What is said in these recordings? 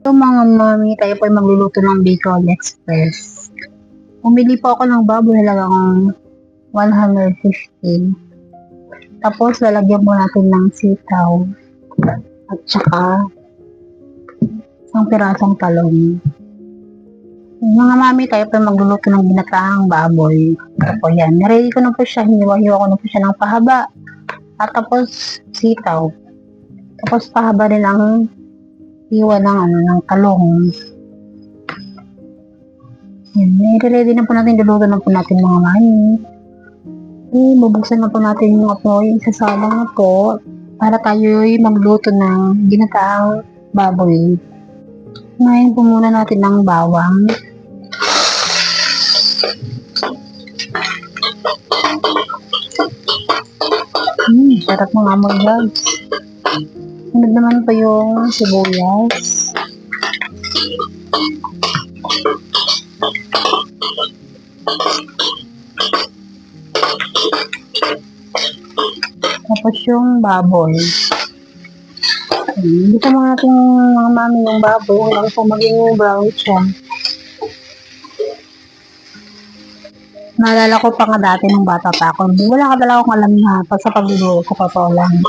So mga mami, tayo po ay magluluto ng Bicol Express. Umili po ako ng baboy halagang 150. Tapos lalagyan po natin ng sitaw at saka isang pirasong talong. Mga mami, tayo po ay magluluto ng binataang baboy. Tapos yan, niready ko na po siya, hiniwa-hiwa ko na po siya ng pahaba. At tapos sitaw. Tapos pahaba rin ang iwa ng ano, ng talong. Yan, nire-ready na po natin, luluto na po natin mga mami. Eh, bubuksan na po natin yung apoy, sasalang na po para tayo ay magluto ng ginataang baboy. Ngayon po muna natin ng bawang. Hmm, sarap ng amoy guys. Sunod naman po yung sibuyas. Tapos yung baboy. Hmm, Dito mga ating mga mami yung baboy hanggang po maging brown siya. Naalala ko pa nga dati nung bata pa ako. Wala ka talaga akong alam na pag sa pagluluto ko pa pa lang.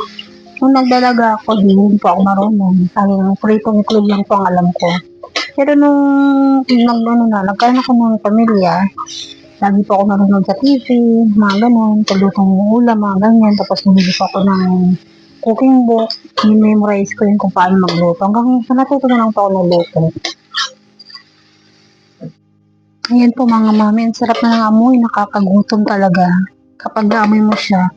Nung nagdalaga ako, hindi po ako marunong. Ang pritong itlog lang po ang alam ko. Pero nung nag, ano na, nagkaroon ako ng pamilya, lagi po ako marunong sa TV, mga ganun, paglutong ulam, mga ganyan. Tapos nabili po ako ng cooking book, memorize ko yun kung paano magluto. Hanggang sa natuto na lang po ako nagluto. Ayan po mga mami, ang sarap na ng amoy, nakakagutom talaga. Kapag naamoy mo siya.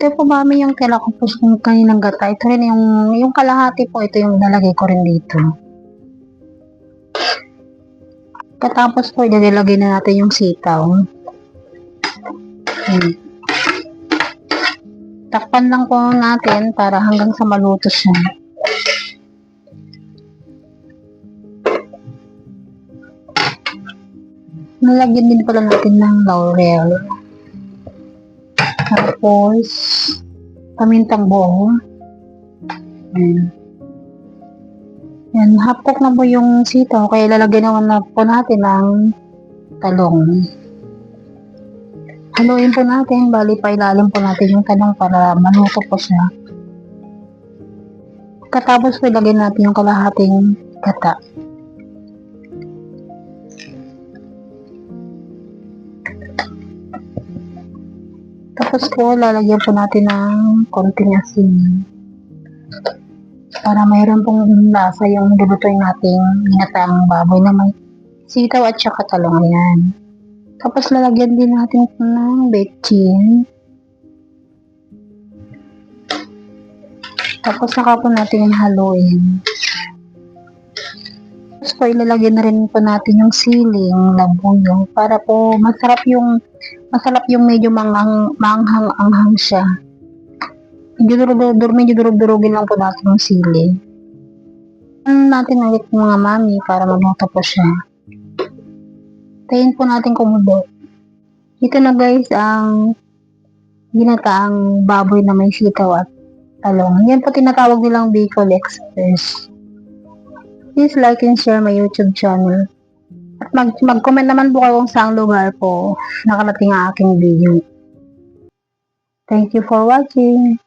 Ito po mami yung po yung kaninang gata. Ito rin yung, yung kalahati po, ito yung nalagay ko rin dito. Katapos po, ilalagay na natin yung sitaw. Hmm. Takpan lang po natin para hanggang sa maluto siya. Nalagyan din pala natin ng laurel. Tapos, pamintang buo. Ayan. Yan, half cook na po yung sitaw, kaya lalagyan naman na po natin ng talong. Haluin po natin, bali pa ilalim po natin yung talong para maluto po siya. Katapos po natin yung kalahating gata. Tapos po, lalagyan po natin ng konting asin. Para mayroon pong lasa yung lulutuin nating ginataang baboy na may sitaw at saka talong yan. Tapos lalagyan din natin ng bechin. Tapos saka po natin haluin. Tapos po ilalagyan na rin po natin yung siling, labuyong para po masarap yung masarap yung medyo manghang manghang-anghang siya. Medyo durug medyo durug-durugin lang po natin yung sili. Ano natin ulit mga mami para maluto po siya. Tayin po natin kumulo. Ito na guys ang ginataang baboy na may sitaw at talong. Yan po tinatawag nilang Bicol Express. Please like and share my YouTube channel. At mag- mag-comment naman po kayo kung saang lugar po nakarating ang aking video. Thank you for watching.